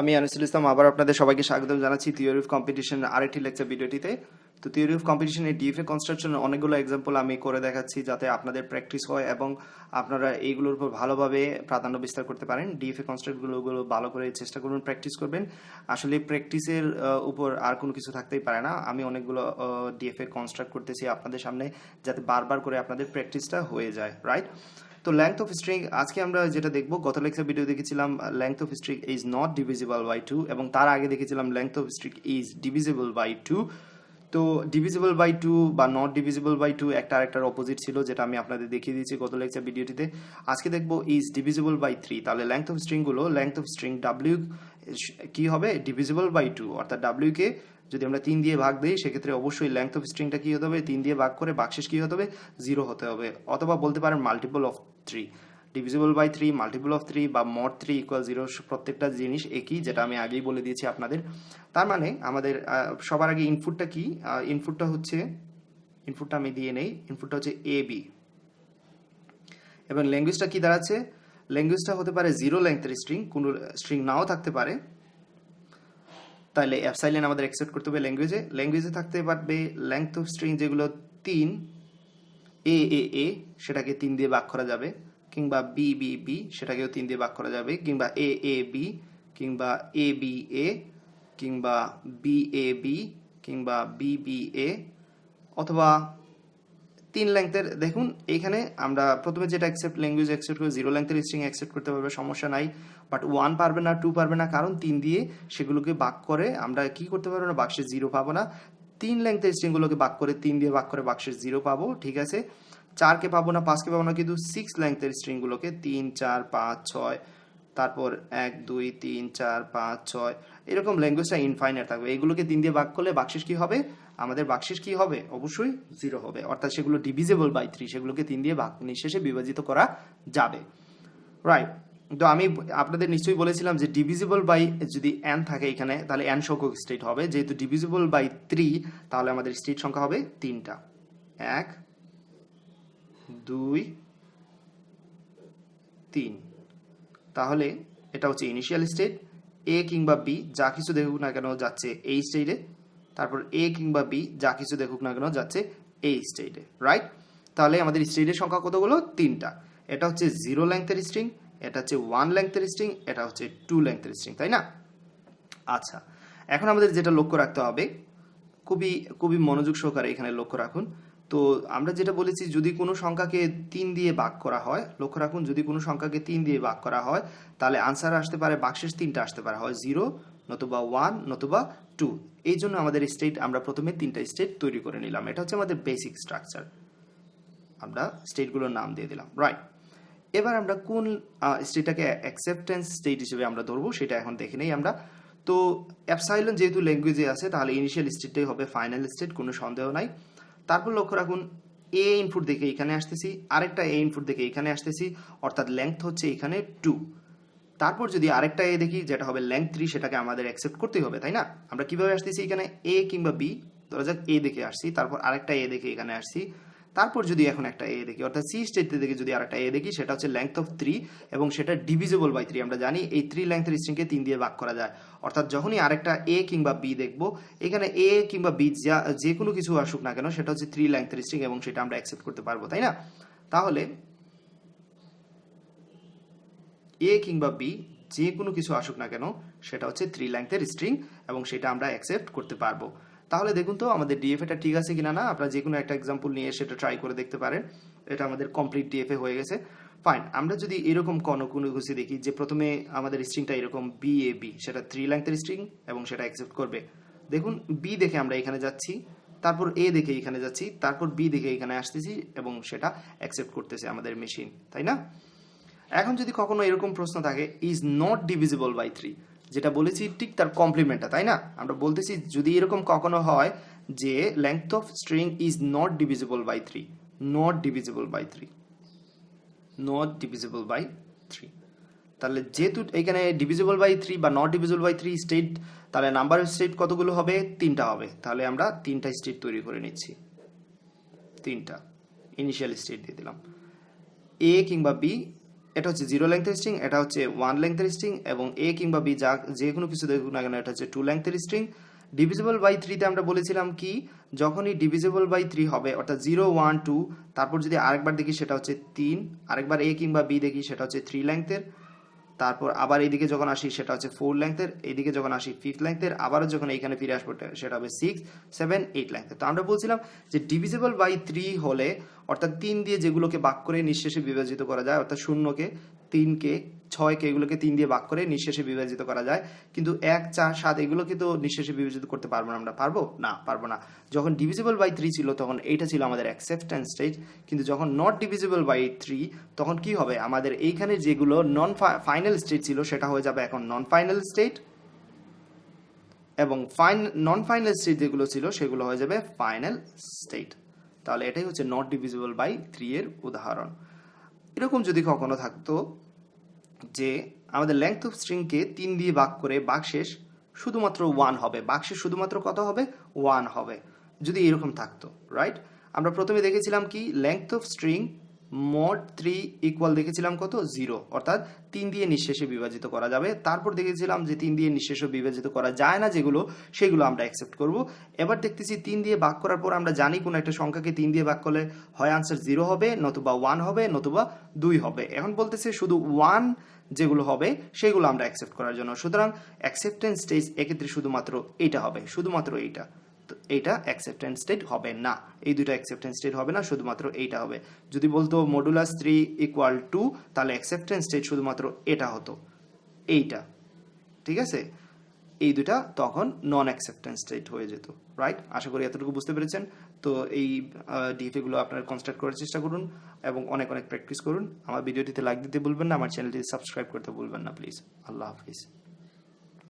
আমি আনিসুল ইসলাম, আবার আপনাদের সবাইকে স্বাগতম জানাচ্ছি থিওরি অফ কম্পিটিশনের আরেকটি লেকচার ভিডিওটিতে। তো থিওরি অফ কম্পিটিশনের ডিএফএ কনস্ট্রাকশনের অনেকগুলো এক্সাম্পল আমি করে দেখাচ্ছি যাতে আপনাদের প্র্যাকটিস হয় এবং আপনারা এইগুলোর উপর ভালোভাবে প্রাধান্য বিস্তার করতে পারেন। ডিএফএ কনস্ট্রাক্টগুলো ওগুলো ভালো করে চেষ্টা করবেন প্র্যাকটিস করবেন। আসলে প্র্যাকটিসের উপর আর কোনো কিছু থাকতেই পারে না। আমি অনেকগুলো ডিএফএ কনস্ট্রাক্ট করতেছি আপনাদের সামনে যাতে বারবার করে আপনাদের প্র্যাকটিসটা হয়ে যায় রাইট তো লেংথ অফ স্ট্রিং আজকে আমরা যেটা দেখব, গত লেকচার ভিডিও দেখেছিলাম length of string is not divisible by two এবং তার আগে দেখেছিলাম length of string is divisible by two তো ডিভিজিবল বাই টু বা নট ডিভিজিবল বাই টু একটা আরেকটার অপোজিট ছিল, যেটা আমি আপনাদের দেখিয়ে দিয়েছি গত লেকচার ভিডিওটিতে আজকে দেখব ইজ ডিভিজিবল বাই থ্রি তাহলে লেংথ অফ স্ট্রিংগুলো লেংথ অফ স্ট্রিং ডাব্লিউ কি হবে? ডিভিজিবল বাই টু অর্থাৎ ডাব্লিউকে যদি আমরা তিন দিয়ে ভাগ দিই, সেক্ষেত্রে অবশ্যই লেংথ অফ স্ট্রিংটা কি হতে হবে? তিন দিয়ে ভাগ করে বাকশেষ কি হতে হবে? জিরো হতে হবে। অথবা বলতে পারেন multiple of three divisible by three multiple of three বা মড থ্রি ইকুয়াল জিরো প্রত্যেকটা জিনিস একই, যেটা আমি আগেই বলে দিয়েছি আপনাদের। তার মানে আমাদের সবার আগে ইনপুটটা কি? ইনপুটটা হচ্ছে ইনপুটটা আমি দিয়ে নেই ইনপুটটা হচ্ছে এ এবং ল্যাঙ্গুয়েজটা কি দাঁড়াচ্ছে? ল্যাঙ্গুয়েজটা হতে পারে জিরো লেংথের স্ট্রিং কোনো স্ট্রিং নাও থাকতে পারে। তাহলে অ্যাপসাইলেন আমাদের অ্যাকসেপ্ট করতে হবে ল্যাঙ্গুয়েজে ল্যাঙ্গুয়েজে থাকতে পারবে লেংথ অফ স্ট্রিং যেগুলো তিন এ এ এ সেটাকে তিন দিয়ে ভাগ করা যাবে, কিংবা বি বি বি সেটাকেও তিন দিয়ে ভাগ করা যাবে, কিংবা এ এ বি কিংবা এ বি এ কিংবা বি এ বি কিংবা বি বি এ অথবা তিন লেংথের দেখুন, এখানে আমরা প্রথমে যেটা অ্যাকসেপ্ট ল্যাঙ্গুয়েজ অ্যাকসেপ্ট করে জিরো লেংথের স্ট্রিং অ্যাকসেপ্ট করতে পারবে, সমস্যা নাই বাট ওয়ান পারবে না টু পারবে না, কারণ তিন দিয়ে সেগুলোকে বাক করে আমরা কি করতে পারব না বাক্সে জিরো পাবো না তিন লেংথের স্ট্রিংগুলোকে বাক করে তিন দিয়ে বাক করে বাক্সের জিরো পাবো, ঠিক আছে? চারকে পাবো না, পাঁচকে পাবো না, কিন্তু সিক্স লেংথের স্ট্রিংগুলোকে তিন, চার, পাঁচ, ছয়, তারপর এক, দুই, তিন, চার, পাঁচ, ছয়, এরকম ল্যাঙ্গুয়েজটা ইনফাইনাইট থাকবে। এগুলোকে তিন দিয়ে ভাগ করলে বাক্সেস কি হবে? আমাদের বাক্সেস কি হবে? অবশ্যই জিরো হবে। অর্থাৎ সেগুলো ডিভিজেবল বাই থ্রি সেগুলোকে তিন দিয়ে ভাগ নিঃশেষে বিভাজিত করা যাবে। রাইট তো আমি আপনাদের নিশ্চয়ই বলেছিলাম যে ডিভিজিবল বাই যদি এন থাকে এখানে, তাহলে এন সংখ্যক স্টেট হবে। যেহেতু ডিভিজিবল বাই থ্রি তাহলে আমাদের স্টেট সংখ্যা হবে তিনটা। এক, দুই, তিন। তাহলে এটা হচ্ছে ইনিশিয়াল স্টেট এ কিংবা বি যা কিছু দেখুক না কেন যাচ্ছে এই স্টেটে তারপর এ কিংবা বি যা কিছু দেখুক না কেন যাচ্ছে এই স্টেটে রাইট তাহলে আমাদের স্টেটের সংখ্যা কতগুলো? তিনটা। এটা হচ্ছে জিরো লেংথের স্ট্রিং এটা হচ্ছে ওয়ান লেংথের স্ট্রিং এটা হচ্ছে টু লেংথের স্ট্রিং তাই না? আচ্ছা এখন আমাদের যেটা লক্ষ্য রাখতে হবে, খুবই খুবই মনোযোগ সহকারে এখানে লক্ষ্য রাখুন। তো আমরা যেটা বলেছি, যদি কোনো সংখ্যাকে তিন দিয়ে ভাগ করা হয়, লক্ষ্য রাখুন, যদি কোনো সংখ্যাকে তিন দিয়ে ভাগ করা হয়, তাহলে আনসার আসতে পারে বাক্সেস তিনটা আসতে পারে, হয় জিরো নতুবা ওয়ান নতুবা টু এই জন্য আমাদের স্টেট আমরা প্রথমে তিনটা স্টেট তৈরি করে নিলাম। এটা হচ্ছে আমাদের বেসিক স্ট্রাকচার আমরা স্টেটগুলোর নাম দিয়ে দিলাম। রাইট এবার আমরা কোন স্টেটটাকে অ্যাকসেপ্টেন্স স্টেট হিসেবে আমরা ধরবো সেটা এখন দেখে নেই আমরা। তো অ্যাপসাইলন যেহেতু ল্যাঙ্গুয়েজে আছে, তাহলে ইনিশিয়াল স্টেটটাই হবে ফাইনাল স্টেট কোনো সন্দেহ নাই। তারপর লক্ষ্য রাখুন এ ইনপুট দেখে এখানে আসতেছি, আরেকটা এ ইনপুট দেখে এখানে আসতেছি, অর্থাৎ লেংথ হচ্ছে এখানে টু তারপর যদি আরেকটা এ দেখি, যেটা হবে লেংথ থ্রি সেটাকে আমাদের অ্যাকসেপ্ট করতেই হবে, তাই না? আমরা কীভাবে আসতেছি এখানে? এ কিংবা বি ধরা যাক এ দেখে আসছি, তারপর আরেকটা এ দেখে এখানে আসছি। তারপর যদি এখন একটা এ দেখি, অর্থাৎ সি স্টেটে দেখে যদি আরেকটা এ দেখি, সেটা হচ্ছে লেংথ অফ থ্রি এবং সেটা ডিভিজেবল বাই থ্রি আমরা জানি এই থ্রি লেংথের স্ট্রিংকে তিন দিয়ে ভাগ করা যায়। অর্থাৎ যখনই আরেকটা এ কিংবা বি দেখব, এখানে এ কিংবা বি যা যে কোনো কিছু আসুক না কেন, সেটা হচ্ছে থ্রি লেংথের স্ট্রিং এবং সেটা আমরা অ্যাকসেপ্ট করতে পারব, তাই না? তাহলে এ কিংবা বি যে কোনো কিছু আসুক না কেন, সেটা হচ্ছে থ্রি লেংথের স্ট্রিং এবং সেটা আমরা অ্যাকসেপ্ট করতে পারব। তাহলে দেখুন তো, আমাদের ডিএফএটা ঠিক আছে কিনা না? আপনারা যে কোনো একটা এক্সাম্পল নিয়ে সেটা ট্রাই করে দেখতে পারেন। এটা আমাদের কমপ্লিট ডিএফএ হয়ে গেছে। ফাইন আমরা যদি এরকম কোনো কোনো কিছু দেখি যে প্রথমে আমাদের স্ট্রিংটা এরকম বি এ বি সেটা থ্রি লেংথের স্ট্রিং এবং সেটা অ্যাকসেপ্ট করবে। দেখুন বি দেখে আমরা এখানে যাচ্ছি, তারপর এ দেখে এখানে যাচ্ছি, তারপর বি দেখে এখানে আসতেছি এবং সেটা অ্যাকসেপ্ট করতেছে আমাদের মেশিন তাই না? এখন যদি কখনো এরকম প্রশ্ন থাকে is not divisible by three যেটা বলেছি ঠিক তার কমপ্লিমেন্টটা তাই না? আমরা বলতেছি যদি এরকম কখনো হয় যে length of string is not divisible by three not divisible by three not divisible by three তাহলে যেহেতু এখানে ডিভিজিবল বাই থ্রি বা not divisible by three state তাহলে নাম্বার অফ স্টেট কতগুলো হবে? তিনটা হবে। তাহলে আমরা তিনটা স্টেট তৈরি করে নিচ্ছি। তিনটা। ইনিশিয়াল স্টেট দিয়ে দিলাম। এ কিংবা বি এটা হচ্ছে জিরো লেন্থের স্ট্রিং এটা হচ্ছে ওয়ান লেন্থের স্ট্রিং এবং এ কিংবা বি যা যে কোনো কিছু দেখুক না কেন, এটা হচ্ছে টু লেন্থের স্ট্রিং ডিভিজেবল বাই থ্রিতে আমরা বলেছিলাম কি, যখনই ডিভিজেবল বাই থ্রি হবে, অর্থাৎ জিরো ওয়ান টু তারপর যদি আরেকবার দেখি সেটা হচ্ছে তিন, আরেকবার এ কিংবা বি দেখি সেটা হচ্ছে থ্রি লেন্থের তারপর আবার এইদিকে যখন আসি, সেটা হচ্ছে ফোর লেন্থের এইদিকে যখন আসি ফিফথ লেন্থের আবারও যখন এইখানে ফিরে আসব সেটা হবে সিক্স সেভেন এইট লেন্থের তো আমরা বলছিলাম যে ডিভিজেবল বাই থ্রি হলে, অর্থাৎ তিন দিয়ে যেগুলোকে বাক করে নিঃশেষে বিভাজিত করা যায়, অর্থাৎ শূন্যকে তিনকে, ছয়কে এগুলোকে তিন দিয়ে ভাগ করে নিঃশেষে বিভাজিত করা যায়। কিন্তু এক, চার, সাত এগুলোকে তো নিঃশেষে বিভাজিত করতে পারব না আমরা। পারব? না পারব না। যখন ডিভিজিবল বাই থ্রি ছিল তখন এইটা ছিল আমাদের অ্যাকসেপ্টেন্স স্টেজ কিন্তু যখন নট ডিভিজিবল বাই থ্রি তখন কি হবে? আমাদের এইখানে যেগুলো নন ফাইনাল স্টেট ছিল সেটা হয়ে যাবে এখন নন ফাইনাল স্টেট এবং ফাইন নন ফাইনাল স্টেট যেগুলো ছিল সেগুলো হয়ে যাবে ফাইনাল স্টেট তাহলে এটাই হচ্ছে নট ডিভিজিবল বাই থ্রি এর উদাহরণ। এরকম যদি কখনো থাকতো যে আমাদের লেংথ অফ স্ট্রিংকে তিন দিয়ে ভাগ করে বাকশেষ শুধুমাত্র ওয়ান হবে বাকশেষ শুধুমাত্র কত হবে? ওয়ান হবে। যদি এরকম থাকতো রাইট আমরা প্রথমে দেখেছিলাম কি? লেংথ অফ স্ট্রিং মোট থ্রি ইকুয়াল দেখেছিলাম কত? জিরো অর্থাৎ তিন দিয়ে নিঃশেষে বিভাজিত করা যাবে। তারপর দেখেছিলাম যে তিন দিয়ে নিঃশেষে বিভাজিত করা যায় না যেগুলো, সেগুলো আমরা অ্যাকসেপ্ট করব। এবার দেখতেছি তিন দিয়ে ভাগ করার পর আমরা জানি কোনো একটা সংখ্যাকে তিন দিয়ে ভাগ করলে হয় আনসার জিরো হবে, নতুবা ওয়ান হবে, নতুবা দুই হবে। এখন বলতেছে শুধু ওয়ান যেগুলো হবে, সেগুলো আমরা অ্যাকসেপ্ট করার জন্য। সুতরাং অ্যাকসেপ্টেন্স স্টেজ এক্ষেত্রে শুধুমাত্র এইটা হবে, শুধুমাত্র এইটা। তো এইটা অ্যাকসেপ্টেন্স স্টেট হবে না। এই দুটো অ্যাকসেপ্টেন্স স্টেট হবে না, শুধুমাত্র এইটা হবে। যদি বলতো মডুলাস থ্রি ইকুয়াল টু তাহলে অ্যাকসেপ্টেন্স স্টেট শুধুমাত্র এটা হতো। এইটা। ঠিক আছে? এই দুটা তখন নন অ্যাকসেপ্টেন্স স্টেট হয়ে যেত রাইট আশা করি এতটুকু বুঝতে পেরেছেন। তো এই ডিএফএগুলো আপনারা কনস্ট্রাক্ট করার চেষ্টা করুন এবং অনেক অনেক প্র্যাকটিস করুন। আমার ভিডিওটিতে লাইক দিতে ভুলবেন না, আমার চ্যানেলটি সাবস্ক্রাইব করতে ভুলবেন না প্লিজ আল্লাহ হাফিজ।